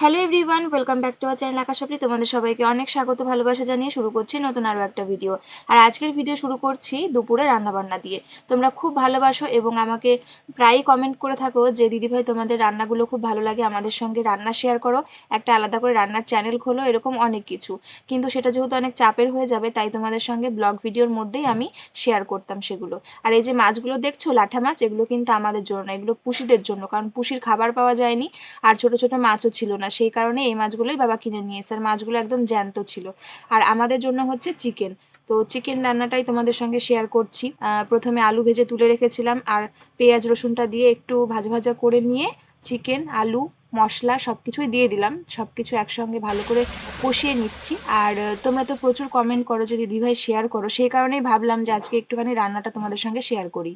Hello everyone welcome back to our channel Akashpri তোমাদের সবাইকে অনেক স্বাগত, ভালোবাসা জানিয়ে শুরু করছি নতুন আরও একটা ভিডিও আর আজকের ভিডিও শুরু করছি দুপুরে রান্নাবান্না দিয়ে। তোমরা খুব ভালোবাসো এবং আমাকে প্রায়ই কমেন্ট করে থাকো যে, দিদিভাই, তোমাদের রান্নাগুলো খুব ভালো লাগে, আমাদের সঙ্গে রান্না শেয়ার করো। একটা আলাদা করে রান্নার চ্যানেল খোলো, এরকম অনেক কিছু। কিন্তু সেটা যেহেতু অনেক চাপের হয়ে যাবে, তাই তোমাদের সঙ্গে ব্লগ ভিডিওর মধ্যেই আমি শেয়ার করতাম সেগুলো। আর এই যে মাছগুলো দেখছ, লাঠা মাছ, এগুলো কিন্তু আমাদের জন্য, এগুলো পুষিদের জন্য। কারণ পুষির খাবার পাওয়া যায়নি, আর ছোট ছোট মাছও ছিল না। সেই কারণে এই মাছগুলোই বাবা কিনে নিয়ে আর মাছগুলো একদম জ্যান্ত ছিল। আর আমাদের জন্য হচ্ছে চিকেন। তো চিকেন রান্নাটাই তোমাদের সঙ্গে শেয়ার করছি। প্রথমে আলু ভেজে তুলে রেখেছিলাম, আর পেঁয়াজ, রসুনটা দিয়ে একটু ভাজা ভাজা করে নিয়ে চিকেন, আলু, মশলা সব কিছুই দিয়ে দিলাম। সব কিছু একসঙ্গে ভালো করে কষিয়ে নিচ্ছি। আর তোমরা তো প্রচুর কমেন্ট করো যে দিদিভাই শেয়ার করো, সেই কারণেই ভাবলাম যে আজকে একটুখানি রান্নাটা তোমাদের সঙ্গে শেয়ার করি।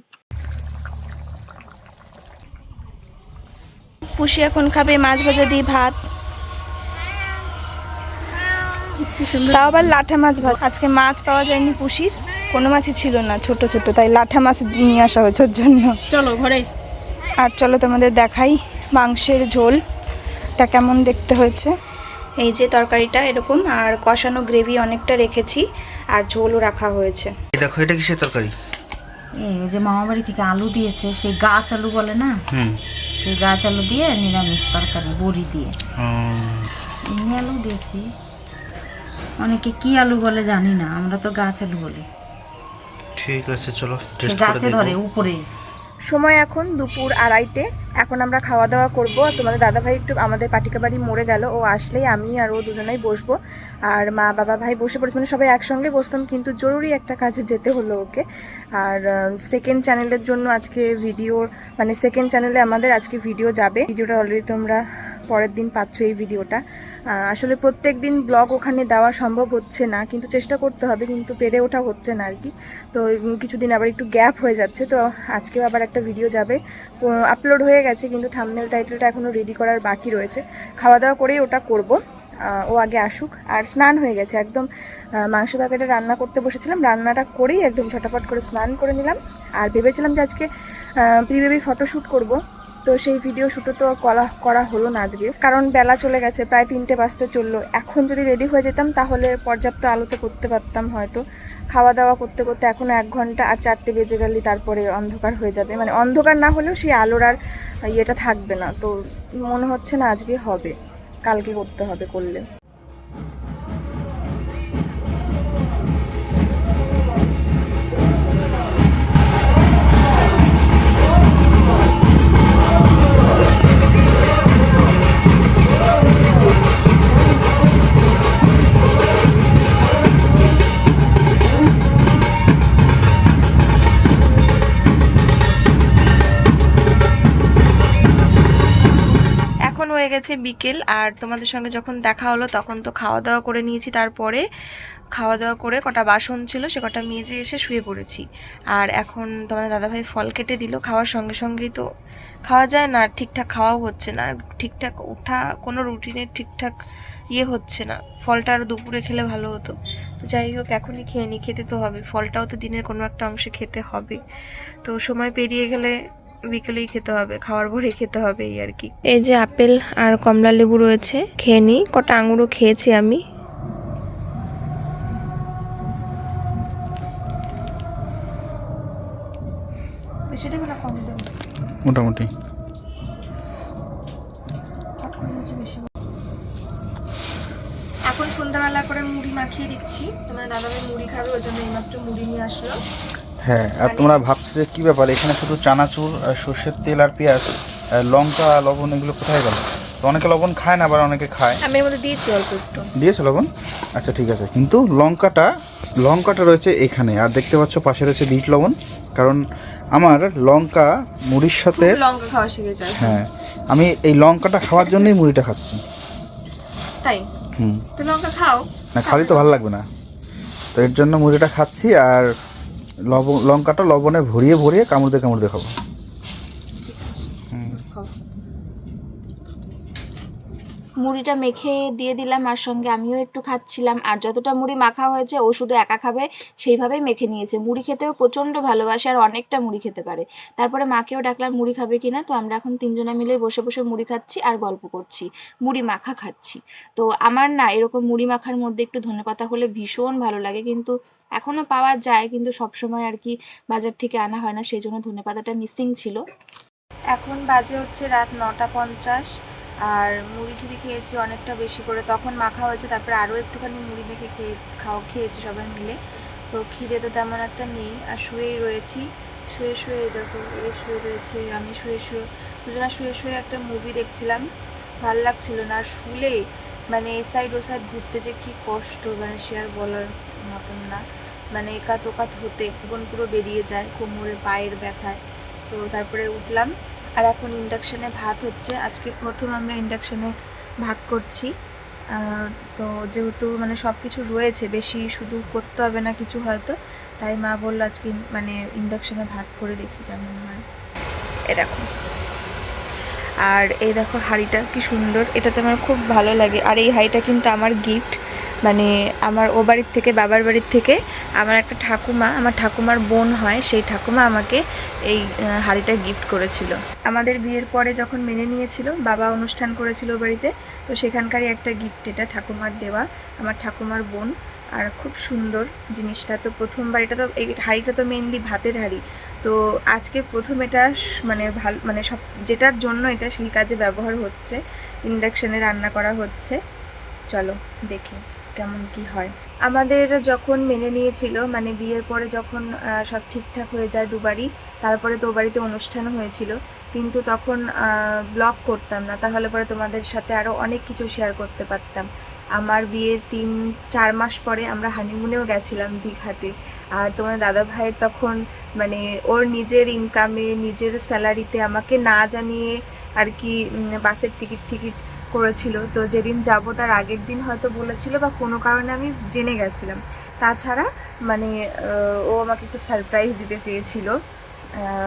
পুষি এখন খাবে মাছ ভাজা দিয়ে ভাত। তাও আবার লাঠা মাছ ভাত। আজকে মাছ পাওয়া যায়নি পুষির কোনো মাছই ছিল না ছোট ছোট তাই লাঠা মাছ নিয়ে আসা হয়েছে ওর জন্য। চলো ঘরে। আর চলো তোমাদের দেখাই মাংসের ঝোল টা কেমন দেখতে হয়েছে। এই যে তরকারিটা এরকম আর কষানো গ্রেভি অনেকটা রেখেছি আর ঝোলও রাখা হয়েছে। দেখো এটা কিসের তরকারি? এই যে মামাবাড়ি থেকে আলু দিয়েছে সেই গাছ আলু বলে না? হুম। সেই গাছ আলু দিয়ে নিরামিষ তরকারি বড়ি দিয়ে। এমনি আলু দিয়েছি। অনেকে কি আলু বলে জানি না আমরা তো গাছ আলু বলি। ঠিক আছে চলো সে টেস্ট করে গাছে ধরে উপরে। সময় এখন দুপুর আড়াইটে। এখন আমরা খাওয়া দাওয়া করব তোমাদের দাদাভাই একটু আমাদের পাটিকা বাড়ি মরে গেল। ও আসলেই আমি আর ও দুজনেই বসবো। আর মা, বাবা, ভাই বসে পড়েছে। মানে সবাই একসঙ্গে বসতাম, কিন্তু জরুরি একটা কাজে যেতে হলো ওকে। আর সেকেন্ড চ্যানেলের জন্য আজকে ভিডিও মানে সেকেন্ড চ্যানেলে আমাদের আজকে ভিডিও যাবে। ভিডিওটা অলরেডি তোমরা পরের দিন পাচ্ছ এই ভিডিওটা। আসলে প্রত্যেক দিন ব্লগ ওখানে দেওয়া সম্ভব হচ্ছে না, কিন্তু চেষ্টা করতে হবে, কিন্তু পেরে ওঠা হচ্ছে না আর কি তো কিছুদিন আবার একটু গ্যাপ হয়ে যাচ্ছে, তো আজকেও আবার একটা ভিডিও যাবে। আপলোড হয়ে গেছে, কিন্তু থামনেল টাইটেলটা এখনও রেডি করার বাকি রয়েছে। খাওয়া দাওয়া করেই ওটা করব ও আগে আসুক। আর স্নান হয়ে গেছে, একদম মাংস তরকারিটা রান্না করতে বসেছিলাম, রান্নাটা করেই একদম ছটাপট করে স্নান করে নিলাম। আর ভেবেছিলাম যে আজকে প্রি বেবি ফটোশ্যুট করব তো সেই ভিডিও শুটও তো করা করা হলো না আজকে। কারণ বেলা চলে গেছে, প্রায় তিনটে বাজতে চলল। এখন যদি রেডি হয়ে যেতাম, তাহলে পর্যাপ্ত আলোতে করতে পারতাম হয়তো। খাওয়া দাওয়া করতে করতে এখনও এক ঘণ্টা আর চারটে বেজে গেলে তারপরে অন্ধকার হয়ে যাবে। মানে অন্ধকার না হলেও সেই আলোর আর ইয়েটা থাকবে না। তো মনে হচ্ছে না আজকে হবে। কালকে করতে হবে, করলে। গেছে বিকেল, আর তোমাদের সঙ্গে যখন দেখা হলো তখন তো খাওয়া দাওয়া করে নিয়েছি। তারপরে খাওয়া দাওয়া করে কটা বাসন ছিল, সে কটা মেজে এসে শুয়ে পড়েছি। আর এখন তোমাদের দাদাভাই ফল কেটে দিল, খাওয়ার সঙ্গে সঙ্গেই তো খাওয়া যায় না ঠিকঠাক খাওয়াও হচ্ছে না। ঠিকঠাক ওঠা কোনো রুটিনের ঠিকঠাক ইয়ে হচ্ছে না। ফলটা আর দুপুরে খেলে ভালো হতো। তো যাই হোক, এখনই খেয়ে নি, খেতে তো হবে। ফলটাও তো দিনের কোনো একটা অংশে খেতে হবে। তো সময় পেরিয়ে গেলে বিকেলেই খেতে হবে খাওয়ার পরে খেতে হবে এই আর কি। এই যে আপেল আর কমলা লেবু রয়েছে খেয়ে নিই কটা আঙুরও খেয়েছি আমি। মোটামুটি। এখন সন্ধ্যাবেলা করে মুড়ি মাখিয়ে দিচ্ছি। তোমার দাদাভাই মুড়ি খাবে ওই জন্য এইমাত্র মুড়ি নিয়ে আসলো। হ্যাঁ আর তোমরা ভাবছ যে কী ব্যাপার? এখানে শুধু চানাচুর সর্ষের তেল আর পেঁয়াজ লঙ্কা লবণ এগুলো কোথায় গেল? তো অনেকে লবণ খায় না আবার অনেকে খায়। আমি এর মধ্যে দিয়েছি অল্প একটু। দিয়েছ লবণ? আচ্ছা ঠিক আছে। কিন্তু লঙ্কাটা লঙ্কাটা রয়েছে এখানে আর দেখতে পাচ্ছ পাশে রয়েছে বিট লবণ। কারণ আমার লঙ্কা মুড়ির সাথে লঙ্কা খাওয়া শিখে যায়। হ্যাঁ আমি এই লঙ্কাটা খাওয়ার জন্যই মুড়িটা খাচ্ছি। তাই? হুম। তো লঙ্কা খাও। না খালি তো ভালো লাগবে না। তো এর জন্য মুড়িটা খাচ্ছি আর লবণ লঙ্কাটা লবণে ভরিয়ে ভরিয়ে কামড়তে কামড়তে খাব। মুড়িটা মেখে দিয়ে দিলাম, আর সঙ্গে আমিও একটু খাচ্ছিলাম। আর যতটা মুড়ি মাখা হয়েছে, ও শুধু একা খাবে, সেইভাবেই মেখে নিয়েছে। মুড়ি খেতেও প্রচণ্ড ভালোবাসে, আর অনেকটা মুড়ি খেতে পারে। তারপরে মাকেও ডাকলাম, মুড়ি খাবে কিনা তো আমরা এখন তিনজনে মিলে বসে বসে মুড়ি খাচ্ছি আর গল্প করছি। মুড়ি মাখা খাচ্ছি। তো আমার না এরকম মুড়ি মাখার মধ্যে একটু ধনেপাতা হলে ভীষণ ভালো লাগে, কিন্তু এখনও পাওয়া যায়, কিন্তু সবসময় আর কি বাজার থেকে আনা হয় না, সেই জন্য ধনেপাতাটা মিসিং ছিল। এখন বাজে হচ্ছে রাত নটা পঞ্চাশ। আর মুড়ি টুড়ি খেয়েছি অনেকটা বেশি করে। তখন মাখা হয়েছে, তারপরে আরও একটুখানি মুড়ি মেখে খেয়ে খাওয়া খেয়েছি সবাই মিলে। তো খিদে তো তেমন একটা নেই, আর শুয়েই রয়েছি। শুয়ে শুয়ে দেখো এ শুয়ে রয়েছে, আমি শুয়ে শুয়ে, দুজনা শুয়ে শুয়ে একটা মুভি দেখছিলাম। ভালো লাগছিল না, আর শুলে মানে এ সাইড ও সাইড ঘুরতে যে কি কষ্ট মানে সে আর বলার মতন না। মানে একাত ওকাত হতে, জীবন পুরো বেরিয়ে যায় কোমরে, পায়ের ব্যথায়। তো তারপরে উঠলাম আর এখন ইন্ডাকশানে ভাত হচ্ছে। আজকে প্রথম আমরা ইন্ডাকশানে ভাত করছি। তো যেহেতু মানে সব কিছু রয়েছে, বেশি শুধু করতে হবে না কিছু হয়তো। তাই মা বলল আজকে মানে ইন্ডাকশানে ভাত করে দেখি কেমন হয়। এ দেখো। আর এই দেখো হাঁড়িটা কি সুন্দর। এটাতে আমার খুব ভালো লাগে। আর এই হাঁড়িটা কিন্তু আমার গিফট মানে আমার ও বাড়ির থেকে, বাবার বাড়ির থেকে আমার একটা ঠাকুমা, আমার ঠাকুমার বোন হয়, সেই ঠাকুমা আমাকে এই হাঁড়িটা গিফট করেছিল। আমাদের বিয়ের পরে যখন মেনে নিয়েছিল, বাবা অনুষ্ঠান করেছিল বাড়িতে, তো সেখানকারই একটা গিফট এটা ঠাকুমার দেওয়া, আমার ঠাকুমার বোন। আর খুব সুন্দর জিনিসটা, তো প্রথমবার এটা তো, এই হাঁড়িটা তো মেনলি ভাতের হাঁড়ি। তো আজকে প্রথম এটা মানে ভালো মানে সব, যেটার জন্য এটা সেই কাজে ব্যবহার হচ্ছে ইন্ডাকশানে রান্না করা হচ্ছে। চলো, দেখি। কেমন কি হয়? আমাদের যখন মেনে নিয়েছিল মানে বিয়ের পরে যখন সব ঠিকঠাক হয়ে যায় দুবারই, তারপরে তো বাড়িতে অনুষ্ঠান হয়েছিল, কিন্তু তখন ব্লগ করতাম না। তাহলে পরে তোমাদের সাথে আরও অনেক কিছু শেয়ার করতে পারতাম। আমার বিয়ের তিন, চার মাস পরে আমরা হানিমুনেও গেছিলাম দীঘাতে। আর তোমার দাদা ভাইয়ের তখন মানে ওর নিজের ইনকামে নিজের স্যালারিতে আমাকে না জানিয়ে আর কি বাসের টিকিট টিকিট করেছিল। তো যেদিন যাব তার আগের দিন হয়তো বলেছিল বা কোনো কারণে আমি জেনে গেছিলাম। তাছাড়া মানে ও আমাকে একটু সারপ্রাইজ দিতে চেয়েছিল।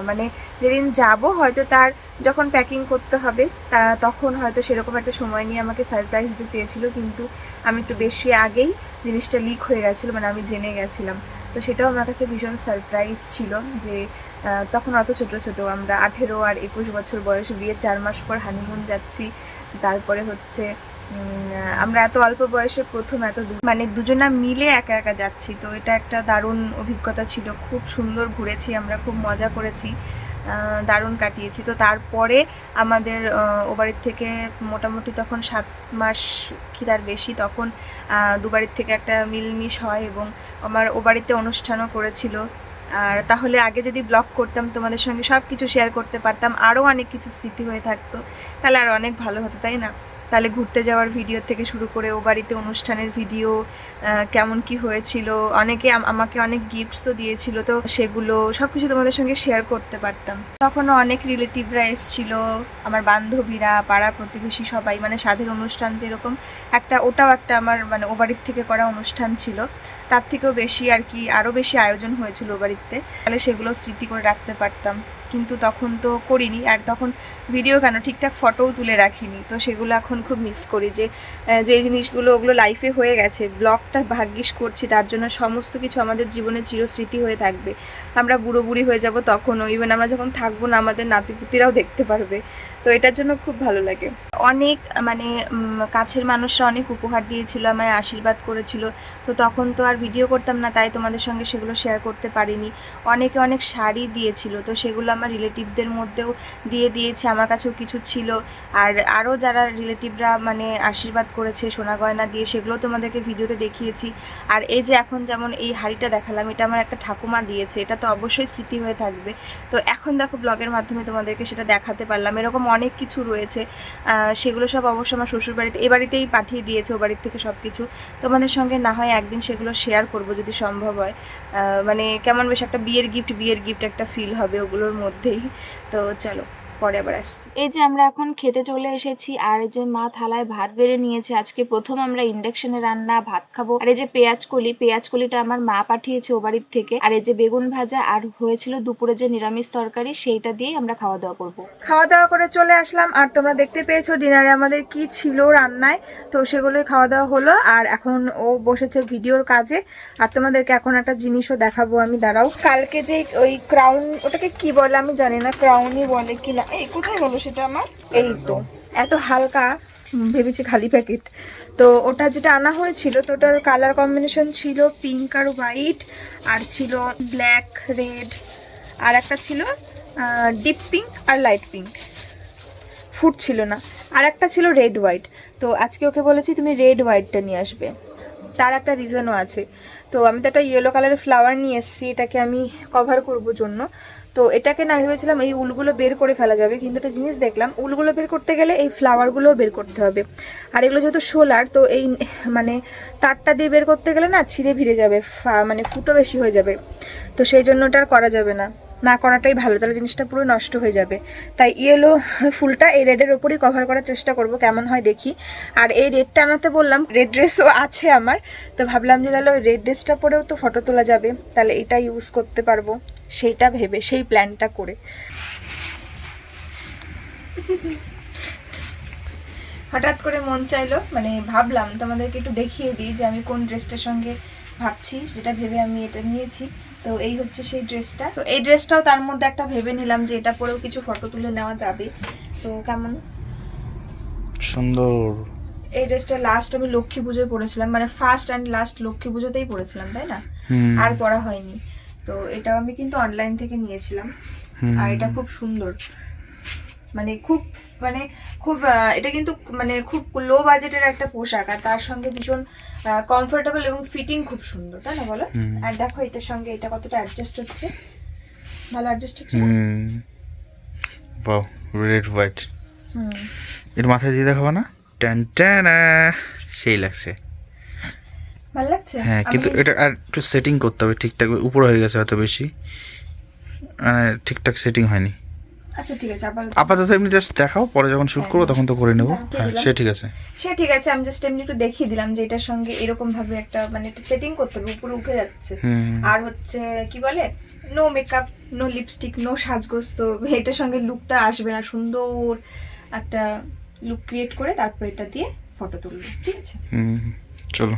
মানে যেদিন যাব হয়তো তার যখন প্যাকিং করতে হবে, তা তখন হয়তো সেরকম একটা সময় নিয়ে আমাকে সারপ্রাইজ দিতে চেয়েছিল। কিন্তু আমি একটু বেশি আগেই জিনিসটা লিক হয়ে গেছিল মানে আমি জেনে গেছিলাম। তো সেটাও আমার কাছে ভীষণ সারপ্রাইজ ছিল যে তখন অত ছোট ছোট আমরা আঠেরো আর একুশ বছর বয়সে বিয়ের চার মাস পর হানিমুন যাচ্ছি। তারপরে হচ্ছে আমরা এত অল্প বয়সে প্রথম এত মানে দুজনা মিলে একা একা যাচ্ছি। তো এটা একটা দারুণ অভিজ্ঞতা ছিল। খুব সুন্দর ঘুরেছি আমরা খুব মজা করেছি দারুণ কাটিয়েছি। তো তারপরে আমাদের ও বাড়ির থেকে মোটামুটি তখন সাত মাস কি তার বেশি তখন আহ, দু বাড়ির থেকে একটা মিলমিশ হয় এবং আমার ও বাড়িতে অনুষ্ঠানও করেছিল। আর তাহলে আগে যদি ব্লগ করতাম, তোমাদের সঙ্গে সব কিছু শেয়ার করতে পারতাম আরও অনেক কিছু স্মৃতি হয়ে থাকতো, তাহলে আর অনেক ভালো হতো, তাই না? তাহলে ঘুরতে যাওয়ার ভিডিও থেকে শুরু করে ও বাড়িতে অনুষ্ঠানের ভিডিও কেমন কি হয়েছিল, অনেকে আমাকে অনেক গিফটসও দিয়েছিল, তো সেগুলো সব কিছু তোমাদের সঙ্গে শেয়ার করতে পারতাম। তখনও অনেক রিলেটিভরা এসেছিল, আমার বান্ধবীরা, পাড়া প্রতিবেশী সবাই মানে স্বাধীন অনুষ্ঠান যেরকম, একটা ওটাও একটা আমার মানে ও বাড়ির থেকে করা অনুষ্ঠান ছিল। তার থেকেও বেশি আর কি আরও বেশি আয়োজন হয়েছিল বাড়িতে। তাহলে সেগুলো স্মৃতি করে রাখতে পারতাম। কিন্তু তখন তো করিনি আর তখন ভিডিও কেন, ঠিকঠাক ফটোও তুলে রাখিনি। তো সেগুলো এখন খুব মিস করি যে যে জিনিসগুলো ওগুলো লাইফে হয়ে গেছে ব্লগটা ভাগ্যিস করছি, তার জন্য সমস্ত কিছু আমাদের জীবনে চিরস্মৃতি হয়ে থাকবে। আমরা বুড়ো বুড়ি হয়ে যাব তখনও ইভেন আমরা যখন থাকব না, আমাদের নাতিপুতিরাও দেখতে পারবে। তো এটার জন্য খুব ভালো লাগে। অনেক মানে কাছের মানুষরা অনেক উপহার দিয়েছিল, আমায় আশীর্বাদ করেছিল। তো তখন তো আর ভিডিও করতাম না, তাই তোমাদের সঙ্গে সেগুলো শেয়ার করতে পারিনি। অনেকে অনেক শাড়ি দিয়েছিল, তো সেগুলো আমার রিলেটিভদের মধ্যেও দিয়ে দিয়েছে, আমার কাছেও কিছু ছিল। আর আরও যারা রিলেটিভরা মানে আশীর্বাদ করেছে, সোনা গয়না দিয়ে, সেগুলো তোমাদেরকে ভিডিওতে দেখিয়েছি। আর এই যে এখন যেমন এই হাড়িটা দেখালাম, এটা আমার একটা ঠাকুমা দিয়েছে, এটা তো অবশ্যই স্মৃতি হয়ে থাকবে। তো এখন দেখো ব্লগের মাধ্যমে তোমাদেরকে সেটা দেখাতে পারলাম। এরকম অনেক কিছু রয়েছে সেগুলো সব অবশ্য আমার শ্বশুর বাড়িতে এ বাড়িতেই পাঠিয়ে দিয়েছে, ও বাড়ির থেকে সব কিছু তোমাদের সঙ্গে না হয় একদিন সেগুলো শেয়ার করব যদি সম্ভব হয়। মানে কেমন বেশ একটা বিয়ের গিফট বিয়ের গিফট একটা ফিল হবে ওগুলোর মধ্যেই। তো চলো। পরে আবার আসছি। এই যে আমরা এখন খেতে চলে এসেছি আর এই যে মা থালায় ভাত বেড়ে নিয়েছে আজকে প্রথম আমরা ইন্ডাকশনে রান্না ভাত খাব। আর এই যে পেঁয়াজ কলি পেঁয়াজ কলিটা আমার মা পাঠিয়েছে ও বাড়ির থেকে। আর এই যে বেগুন ভাজা আর হয়েছিল দুপুরে যে নিরামিষ তরকারি সেইটা দিয়েই আমরা খাওয়া দাওয়া করব। খাওয়া দাওয়া করে চলে আসলাম আর তোমরা দেখতে পেয়েছ ডিনারে আমাদের কি ছিল রান্নায় তো সেগুলোই খাওয়া দাওয়া হলো। আর এখন ও বসেছে ভিডিওর কাজে আর তোমাদেরকে এখন একটা জিনিসও দেখাবো আমি দাঁড়াও। কালকে যে ওই ক্রাউন ওটাকে কি বলে আমি জানি না ক্রাউনই বলে কি না এই, কোথায় গেলো সেটা আমার? এই তো, এত হালকা ভেবেছি খালি প্যাকেট। তো ওটা যেটা আনা হয়েছিল, তো ওটার কালার কম্বিনেশন ছিল পিঙ্ক আর হোয়াইট, আর ছিল ব্ল্যাক, রেড, আর একটা ছিল ডিপ পিঙ্ক আর লাইট পিঙ্ক। ফুট ছিল না। আর একটা ছিল রেড হোয়াইট। তো আজকে ওকে বলেছি তুমি রেড হোয়াইটটা নিয়ে আসবে। তার একটা রিজনও আছে। তো আমি তো একটা ইয়েলো কালারের ফ্লাওয়ার নিয়ে এসেছি, এটাকে আমি কভার করব জন্য। তো এটাকে না ভেবেছিলাম এই উলগুলো বের করে ফেলা যাবে, কিন্তু একটা জিনিস দেখলাম, উলগুলো বের করতে গেলে এই ফ্লাওয়ারগুলোও বের করতে হবে। আর এগুলো যেহেতু সোলার তো এই মানে তারটা দিয়ে বের করতে গেলে না ছিঁড়ে ভিড়ে যাবে মানে ফুটো বেশি হয়ে যাবে। তো সেই জন্য ওটা আর করা যাবে না। না করাটাই ভালো, তাহলে জিনিসটা পুরো নষ্ট হয়ে যাবে। তাই ইয়েলো ফুলটা এই রেডের ওপরই কভার করার চেষ্টা করব, কেমন হয় দেখি। আর এই রেডটা আনাতে বললাম রেড ড্রেসও আছে আমার, তো ভাবলাম যে তাহলে ওই রেড ড্রেসটা পরেও তো ফটো তোলা যাবে, তাহলে এটা ইউজ করতে পারব, সেইটা ভেবে, সেই প্ল্যানটা করে। হঠাৎ করে মন চাইলো মানে ভাবলাম তোমাদেরকে একটু দেখিয়ে দিই যে আমি কোন ড্রেসটার সঙ্গে ভাবছি, যেটা ভেবে আমি এটা নিয়েছি। তো এই হচ্ছে সেই ড্রেসটা। তো এই ড্রেসটাও তার মধ্যে একটা ভেবে নিলাম যে এটা পরেও কিছু ফটো তুলে নেওয়া যাবে। তো কেমন? সুন্দর। এই ড্রেসটা লাস্ট আমি লক্ষ্মী পুজোয় পরেছিলাম। মানে ফার্স্ট অ্যান্ড লাস্ট লক্ষ্মী পুজোতেই পরেছিলাম তাই না? আর পরা হয়নি। তো এটাও আমি কিন্তু অনলাইন থেকে নিয়েছিলাম। আর এটা খুব সুন্দর। মানে খুব মানে খুব এটা কিন্তু মানে খুব লো বাজেটের একটা পোশাক আর তার সঙ্গে ভীষণ কমফোর্টেবল এবং ফিটিং খুব সুন্দর তাই না বলো? আর দেখো এটার সঙ্গে এটা কতটা অ্যাডজাস্ট হচ্ছে? ভালো অ্যাডজাস্ট হচ্ছে বাও রেড হোয়াইট এর মাথায় দিয়ে দেখাবো না? ট্যান ট্যানা সেই লাগছে। ভালো লাগছে? হ্যাঁ কিন্তু এটা আর একটু সেটিং করতে হবে ঠিকঠাক উপরে হয়ে গেছে হয়তো বেশি। মানে ঠিকঠাক সেটিং হয়নি। আচ্ছা ঠিক আছে আপাতত আপাতত এমনি জাস্ট দেখাও পরে যখন শুট করব তখন তো করে নেব। হ্যাঁ সে ঠিক আছে। সে ঠিক আছে আমি জাস্ট এমনি একটু দেখিয়ে দিলাম যে এটার সঙ্গে এরকম ভাবে একটা মানে একটা সেটিং করতে হবে উপরে উঠে যাচ্ছে। হুম। আর হচ্ছে কি বলে? No makeup no lipstick no সাজগোজ তো এটার সঙ্গে লুকটা আসবে না। সুন্দর একটা লুক ক্রিয়েট করে তারপর এটা দিয়ে ফটো তুলবে ঠিক আছে? হুম। চলো।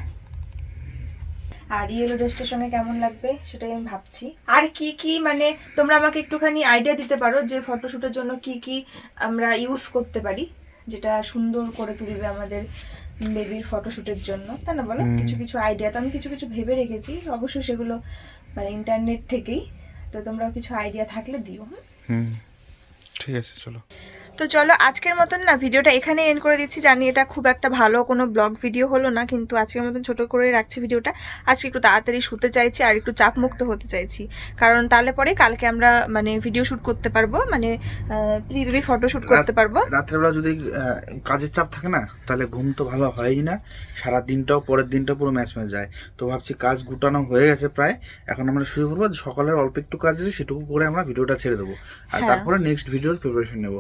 আর ইয়েলো ড্রেসটার সঙ্গে কেমন লাগবে সেটাই আমি ভাবছি। আর কি কি মানে তোমরা আমাকে একটুখানি আইডিয়া দিতে পারো যে ফটোশ্যুটের জন্য কি কি আমরা ইউজ করতে পারি যেটা সুন্দর করে তুলবে আমাদের বেবির ফটোশ্যুটের জন্য। তাই না বলো? কিছু কিছু আইডিয়া তো আমি কিছু কিছু ভেবে রেখেছি অবশ্যই সেগুলো মানে ইন্টারনেট থেকেই। তো তোমরা কিছু আইডিয়া থাকলে দিও? হুম। ঠিক আছে চলো। তো চলো আজকের মতন না ভিডিওটা এখানে এন্ড করে দিচ্ছি। জানি এটা খুব একটা ভালো কোনো ব্লগ ভিডিও হলো না কিন্তু আজকের মতন ছোট করে রাখছি ভিডিওটা। আজকে একটু তাড়াতাড়ি শুতে চাইছি আর একটু চাপ মুক্ত হতে চাইছি। কারণ তাহলে পরে কালকে আমরা মানে ভিডিও শ্যুট করতে পারব মানে প্রি ফটো শ্যুট করতে পারব। রাত্রেবেলা যদি কাজের চাপ থাকে না তাহলে ঘুম তো ভালো হয়ই না। সারা দিনটাও পরের দিনটাও পুরো ম্যাচ ম্যাচ যায়। তো ভাবছি কাজ গুটানো হয়ে গেছে প্রায়। এখন আমরা শুরু করব সকালের অল্প একটু কাজ আছে সেটুকু করে আমরা ভিডিওটা ছেড়ে দেবো। আর হ্যাঁ। তারপরে নেক্সট ভিডিওর প্রিপারেশন নেব।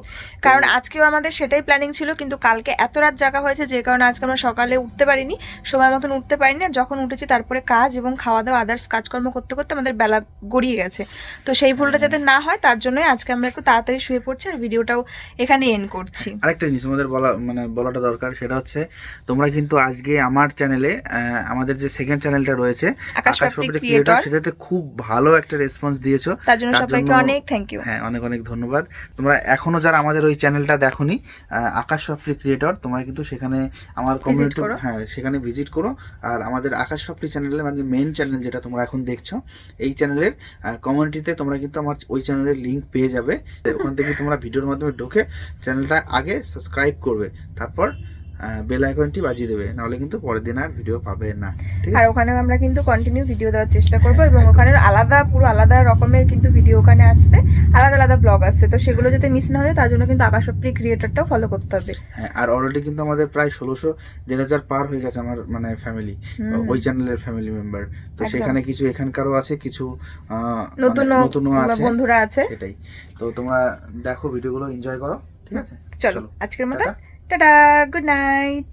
কারণ আজকেও আমাদের সেটাই প্ল্যানিং ছিল কিন্তু কালকে এত রাত জাগা হয়েছে যে কারণে আজকে আমরা সকালে উঠতে পারিনি সময় মতন উঠতে পারিনি আর যখন উঠেছি তারপরে কাজ এবং খাওয়া দাওয়া আদার্স কাজকর্ম করতে করতে আমাদের বেলা গড়িয়ে গেছে। তো সেই ভুলটা যাতে না হয় তার জন্যই আজকে আমরা একটু তাড়াতাড়ি শুয়ে পড়ছি আর ভিডিওটাও এখানে এন্ড করছি। আরেকটা জিনিস আমাদের বলা মানে বলাটা দরকার সেটা হচ্ছে তোমরা কিন্তু আজকে আমার চ্যানেলে আমাদের যে সেকেন্ড চ্যানেলটা রয়েছে আকাশ। ক্রিয়েটর সেটাতে খুব ভালো একটা রেসপন্স দিয়েছ। তার জন্য সবাইকে অনেক থ্যাংক ইউ হ্যাঁ অনেক অনেক ধন্যবাদ। তোমরা এখনও যারা আমাদের ওই চ্যানেলটা দেখোনি আকাশ পাপড়ি ক্রিয়েটর তোমরা কিন্তু সেখানে আমার কমিউনিটি। হ্যাঁ সেখানে ভিজিট করো। আর আমাদের আকাশ পাপড়ি চ্যানেলে মানে মেন চ্যানেল যেটা তোমরা এখন দেখছ এই চ্যানেলের কমিউনিটিতে তোমরা কিন্তু আমার ওই চ্যানেলের লিঙ্ক পেয়ে যাবে। ওখান থেকে তোমরা ভিডিওর মাধ্যমে ঢুকে চ্যানেলটা আগে সাবস্ক্রাইব করবে। তারপর বেল আইকনটি বাজিয়ে দেবে। নাহলে কিন্তু পরের দিন আর ভিডিও পাবে না। ঠিক আর ওখানে আমরা কিন্তু কন্টিনিউ ভিডিও দেওয়ার চেষ্টা করব এবং ওখানে আলাদা পুরো আলাদা রকমের কিন্তু ভিডিও ওখানে আসছে। আলাদা আলাদা ব্লগ আসছে। তো সেগুলো যাতে মিস না হয় তার জন্য কিন্তু আকাশপ্রি ক্রিয়েটরটাও ফলো করতে হবে। হ্যাঁ আর অলরেডি কিন্তু আমাদের প্রায় ষোলোশো দেড় হাজার পার হয়ে গেছে আমার মানে ফ্যামিলি ওই চ্যানেলের ফ্যামিলি মেম্বার তো সেখানে কিছু এখানকারও আছে কিছু আহ, মানে নতুন আছে। বন্ধুরা আছে। এটাই। তো তোমরা দেখো ভিডিওগুলো এনজয় করো। ঠিক আছে? চলো আজকের মতো টাটা গুড নাইট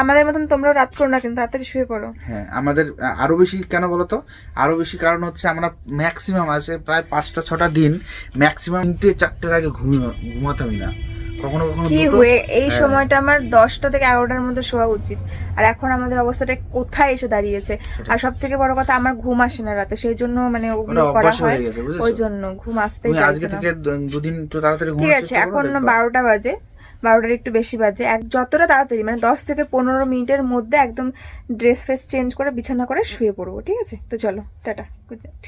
আমাদের মতন তোমরাও রাত করো না কিন্তু তাড়াতাড়ি শুয়ে পড়ো। হ্যাঁ আমাদের আরও বেশি কেন বলতো? আরও বেশি কারণ হচ্ছে আমরা ম্যাক্সিমাম আছে প্রায় পাঁচটা ছটা দিন ম্যাক্সিমাম তিনটে চারটের আগে ঘুমিয়ে ঘুমাতামই না। কখনো কখনো কি হয়ে এই হ্যাঁ। সময়টা আমার দশটা থেকে এগারোটার মধ্যে শোয়া উচিত। আর এখন আমাদের অবস্থাটা কোথায় এসে দাঁড়িয়েছে? আর সব থেকে বড় কথা আমার ঘুম আসে না রাতে সেই জন্য মানে ওগুলো করা হয় ওই জন্য ঘুম আসতেই চাইছে আজকে থেকে দুদিন তাড়াতাড়ি ঠিক আছে এখন। বারোটা বাজে। বারোটার একটু বেশি বাজে। এক যতটা তাড়াতাড়ি মানে দশ থেকে পনেরো মিনিটের মধ্যে একদম ড্রেস ফ্রেস চেঞ্জ করে, বিছানা করে শুয়ে পড়ব, ঠিক আছে? তো চলো, টাটা গুড নাইট